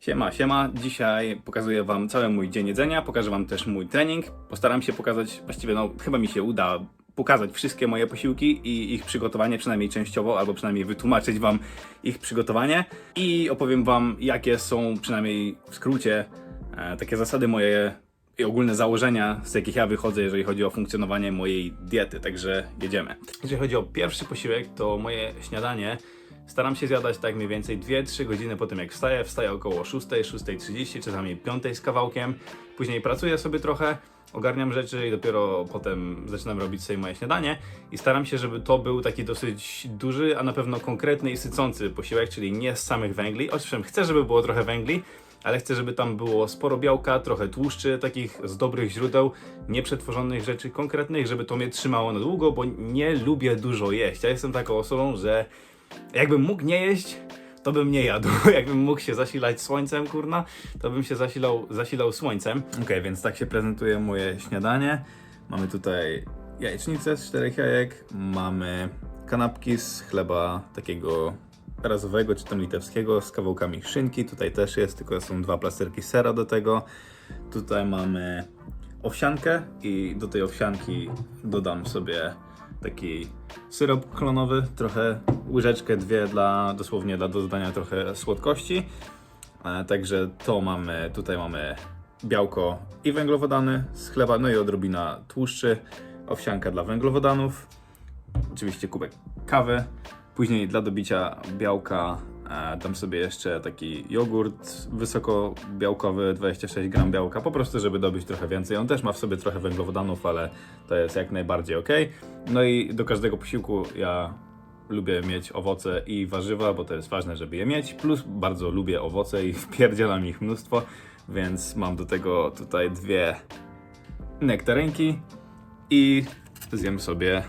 Siema, siema. Dzisiaj pokazuję Wam cały mój dzień jedzenia, pokażę Wam też mój trening. Postaram się pokazać, właściwie no chyba mi się uda pokazać wszystkie moje posiłki i ich przygotowanie, przynajmniej częściowo, albo przynajmniej wytłumaczyć Wam ich przygotowanie i opowiem Wam, jakie są, przynajmniej w skrócie, e, takie zasady moje i ogólne założenia, z jakich ja wychodzę, jeżeli chodzi o funkcjonowanie mojej diety. Także jedziemy. Jeżeli chodzi o pierwszy posiłek, to moje śniadanie Staram się zjadać tak mniej więcej 2-3 godziny po tym jak wstaję. Wstaję około 6, 6.30, czasami 5 z kawałkiem. Później pracuję sobie trochę, ogarniam rzeczy i dopiero potem zaczynam robić sobie moje śniadanie. I staram się, żeby to był taki dosyć duży, a na pewno konkretny i sycący posiłek, czyli nie z samych węgli. Owszem, chcę, żeby było trochę węgli, ale chcę, żeby tam było sporo białka, trochę tłuszczy, takich z dobrych źródeł, nieprzetworzonych rzeczy konkretnych, żeby to mnie trzymało na długo, bo nie lubię dużo jeść. Ja jestem taką osobą, że jakbym mógł nie jeść, to bym nie jadł. Jakbym mógł się zasilać słońcem, kurna, to bym się zasilał, zasilał słońcem. Okej, więc tak się prezentuje moje śniadanie. Mamy tutaj jajecznicę z czterech jajek, mamy kanapki z chleba takiego razowego czy tam litewskiego z kawałkami szynki. Tutaj też jest, tylko są dwa plasterki sera do tego. Tutaj mamy owsiankę i do tej owsianki dodam sobie taki syrop klonowy, trochę łyżeczkę, dwie dla dosłownie dla dodania trochę słodkości. E, Także to mamy, tutaj mamy białko i węglowodany z chleba, no i odrobina tłuszczy, owsianka dla węglowodanów, oczywiście kubek kawy. Później dla dobicia białka e, dam sobie jeszcze taki jogurt wysokobiałkowy, 26 gram białka, po prostu żeby dobić trochę więcej. On też ma w sobie trochę węglowodanów, ale to jest jak najbardziej ok. No i do każdego posiłku ja lubię mieć owoce i warzywa, bo to jest ważne, żeby je mieć. Plus bardzo lubię owoce i wpierdzielam ich mnóstwo, więc mam do tego tutaj dwie nektarynki i zjem sobie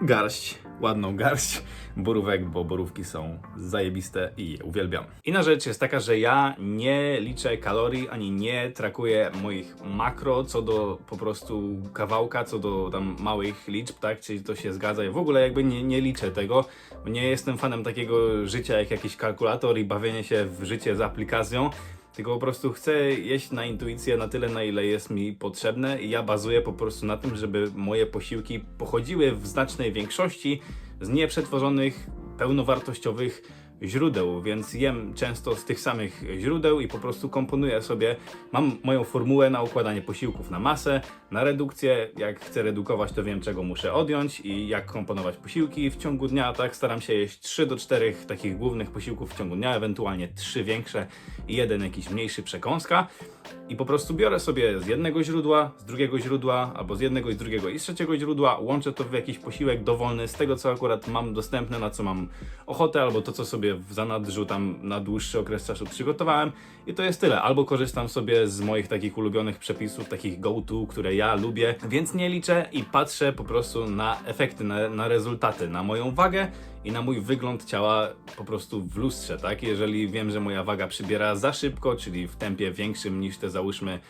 garść, ładną garść borówek, bo borówki są zajebiste i je uwielbiam. Inna rzecz jest taka, że ja nie liczę kalorii, ani nie trakuję moich makro co do po prostu kawałka, co do tam małych liczb, tak, czyli to się zgadza. Ja w ogóle jakby nie, nie liczę tego, nie jestem fanem takiego życia jak jakiś kalkulator i bawienie się w życie z aplikacją, tylko po prostu chcę jeść na intuicję na tyle, na ile jest mi potrzebne i ja bazuję po prostu na tym, żeby moje posiłki pochodziły w znacznej większości z nieprzetworzonych, pełnowartościowych źródeł, więc jem często z tych samych źródeł i po prostu komponuję sobie, mam moją formułę na układanie posiłków na masę, na redukcję, jak chcę redukować to wiem czego muszę odjąć i jak komponować posiłki w ciągu dnia, tak staram się jeść 3 do 4 takich głównych posiłków w ciągu dnia, ewentualnie 3 większe i jeden jakiś mniejszy przekąska i po prostu biorę sobie z jednego źródła, z drugiego źródła, albo z jednego i z drugiego i z trzeciego źródła, łączę to w jakiś posiłek dowolny z tego, co akurat mam dostępne, na co mam ochotę, albo to, co sobie w zanadrzu tam na dłuższy okres czasu przygotowałem i to jest tyle. Albo korzystam sobie z moich takich ulubionych przepisów, takich go-to, które ja lubię, więc nie liczę i patrzę po prostu na efekty, na, na rezultaty, na moją wagę i na mój wygląd ciała po prostu w lustrze, tak? Jeżeli wiem, że moja waga przybiera za szybko, czyli w tempie większym niż te załóżmy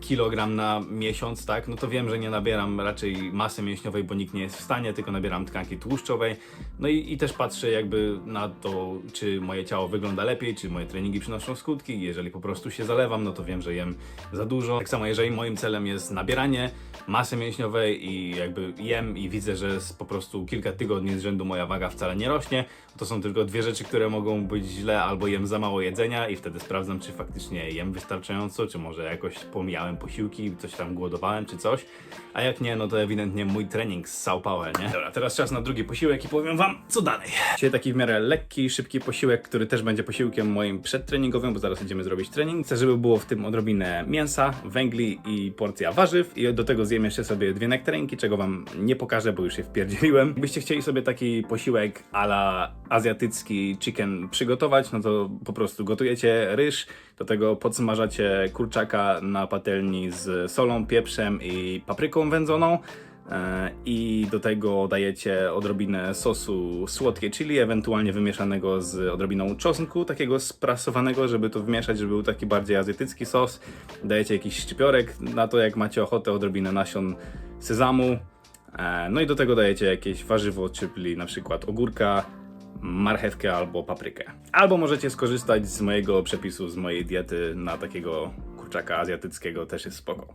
kilogram na miesiąc, tak, no to wiem, że nie nabieram raczej masy mięśniowej, bo nikt nie jest w stanie, tylko nabieram tkanki tłuszczowej. No i, i też patrzę jakby na to, czy moje ciało wygląda lepiej, czy moje treningi przynoszą skutki. Jeżeli po prostu się zalewam, no to wiem, że jem za dużo. Tak samo jeżeli moim celem jest nabieranie masy mięśniowej i jakby jem i widzę, że po prostu kilka tygodni z rzędu moja waga wcale nie rośnie, to są tylko dwie rzeczy, które mogą być źle, albo jem za mało jedzenia i wtedy sprawdzam, czy faktycznie jem wystarczająco, czy może jakoś pomijałem posiłki, coś tam głodowałem, czy coś. A jak nie, no to ewidentnie mój trening ssał power, nie? Dobra, teraz czas na drugi posiłek i powiem wam, co dalej. Dzisiaj taki w miarę lekki, szybki posiłek, który też będzie posiłkiem moim przedtreningowym, bo zaraz idziemy zrobić trening. Chcę, żeby było w tym odrobinę mięsa, węgli i porcja warzyw i do tego zjem jeszcze sobie dwie nektarynki, czego wam nie pokażę, bo już je wpierdzieliłem. Gdybyście chcieli sobie taki posiłek ala azjatycki chicken przygotować, no to po prostu gotujecie ryż, do tego podsmażacie kurczaka na patelni z solą, pieprzem i papryką wędzoną. E, I do tego dajecie odrobinę sosu słodkie chili, ewentualnie wymieszanego z odrobiną czosnku, takiego sprasowanego, żeby to wmieszać, żeby był taki bardziej azjatycki sos. Dajecie jakiś szczypiorek na to, jak macie ochotę, odrobinę nasion sezamu. E, No i do tego dajecie jakieś warzywo, czyli na przykład ogórka, marchewkę albo paprykę. Albo możecie skorzystać z mojego przepisu, z mojej diety na takiego kurczaka azjatyckiego, też jest spoko.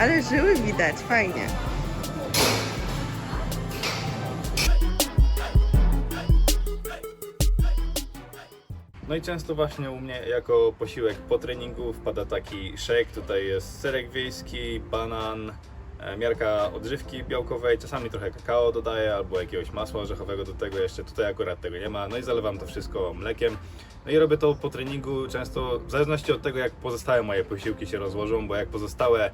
Ale żyły widać, fajnie. No i często właśnie u mnie jako posiłek po treningu wpada taki shake. Tutaj jest serek wiejski, banan, e, miarka odżywki białkowej, czasami trochę kakao dodaję albo jakiegoś masła orzechowego do tego jeszcze. Tutaj akurat tego nie ma. No i zalewam to wszystko mlekiem. No i robię to po treningu często w zależności od tego jak pozostałe moje posiłki się rozłożą, bo jak pozostałe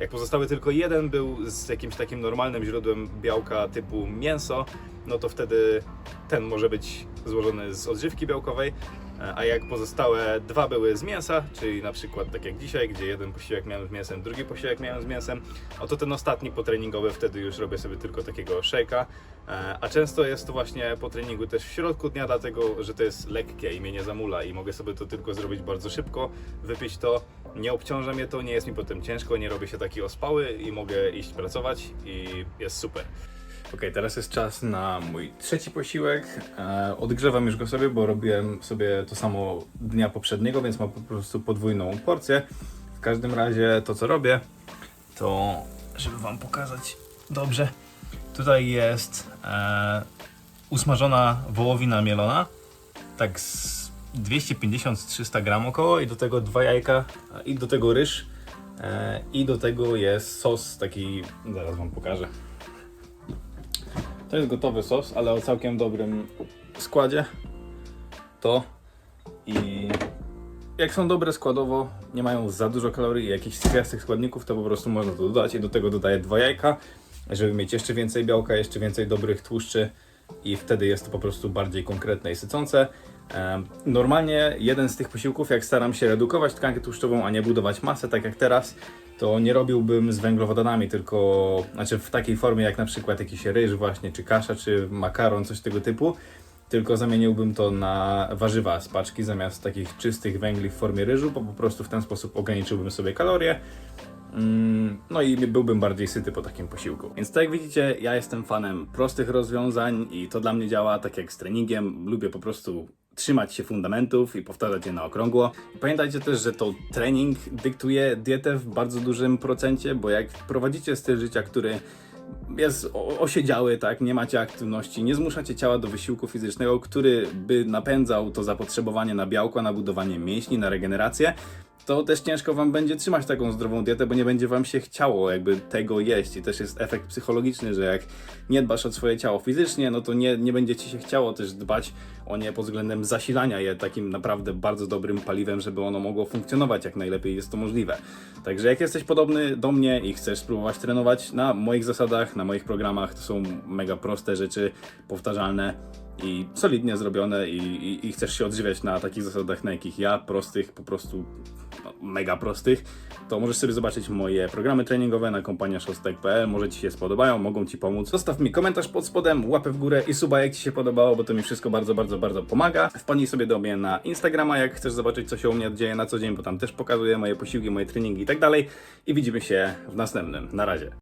jak pozostały tylko jeden był z jakimś takim normalnym źródłem białka typu mięso, no to wtedy ten może być złożony z odżywki białkowej, a jak pozostałe dwa były z mięsa, czyli na przykład tak jak dzisiaj, gdzie jeden posiłek miałem z mięsem, drugi posiłek miałem z mięsem, no to ten ostatni potreningowy wtedy już robię sobie tylko takiego shake'a, e, a często jest to właśnie po treningu też w środku dnia, dlatego że to jest lekkie i mnie nie zamula i mogę sobie to tylko zrobić bardzo szybko, wypić to, nie obciąża mnie to, nie jest mi potem ciężko, nie robię się taki ospały i mogę iść pracować i jest super. Ok, teraz jest czas na mój trzeci posiłek. E, odgrzewam już go sobie, bo robiłem sobie to samo dnia poprzedniego, więc mam po prostu podwójną porcję. W każdym razie to, co robię, to żeby Wam pokazać dobrze, tutaj jest e, usmażona wołowina mielona, tak z 250-300 gram około i do tego dwa jajka i do tego ryż e, i do tego jest sos taki, zaraz Wam pokażę. To jest gotowy sos, ale o całkiem dobrym składzie. To i jak są dobre składowo, nie mają za dużo kalorii i jakichś z składników, to po prostu można to dodać i do tego dodaję dwa jajka, żeby mieć jeszcze więcej białka, jeszcze więcej dobrych tłuszczy i wtedy jest to po prostu bardziej konkretne i sycące. Normalnie jeden z tych posiłków, jak staram się redukować tkankę tłuszczową, a nie budować masę, tak jak teraz, to nie robiłbym z węglowodanami, tylko znaczy w takiej formie jak na przykład jakiś ryż właśnie, czy kasza, czy makaron, coś tego typu, tylko zamieniłbym to na warzywa z paczki zamiast takich czystych węgli w formie ryżu, bo po prostu w ten sposób ograniczyłbym sobie kalorie. Mm, No i byłbym bardziej syty po takim posiłku. Więc tak jak widzicie, ja jestem fanem prostych rozwiązań i to dla mnie działa tak jak z treningiem. Lubię po prostu trzymać się fundamentów i powtarzać je na okrągło. Pamiętajcie też, że to trening dyktuje dietę w bardzo dużym procencie, bo jak prowadzicie styl życia, który jest osiedziały, tak, nie macie aktywności, nie zmuszacie ciała do wysiłku fizycznego, który by napędzał to zapotrzebowanie na białko, na budowanie mięśni, na regenerację, to też ciężko wam będzie trzymać taką zdrową dietę, bo nie będzie wam się chciało jakby tego jeść i też jest efekt psychologiczny, że jak nie dbasz o swoje ciało fizycznie, no to nie, nie będzie ci się chciało też dbać o nie pod względem zasilania je takim naprawdę bardzo dobrym paliwem, żeby ono mogło funkcjonować jak najlepiej jest to możliwe. Także jak jesteś podobny do mnie i chcesz spróbować trenować na moich zasadach, na moich programach, to są mega proste rzeczy, powtarzalne i solidnie zrobione i, i, i chcesz się odżywiać na takich zasadach, na jakich ja, prostych, po prostu no, mega prostych, to możesz sobie zobaczyć moje programy treningowe na kompaniaszostek.pl, może Ci się spodobają, mogą Ci pomóc. Zostaw mi komentarz pod spodem, łapę w górę i suba jak Ci się podobało, bo to mi wszystko bardzo, bardzo, bardzo pomaga. Wpadnij sobie do mnie na Instagrama, jak chcesz zobaczyć co się u mnie dzieje na co dzień, bo tam też pokazuję moje posiłki, moje treningi i tak dalej. I widzimy się w następnym. Na razie.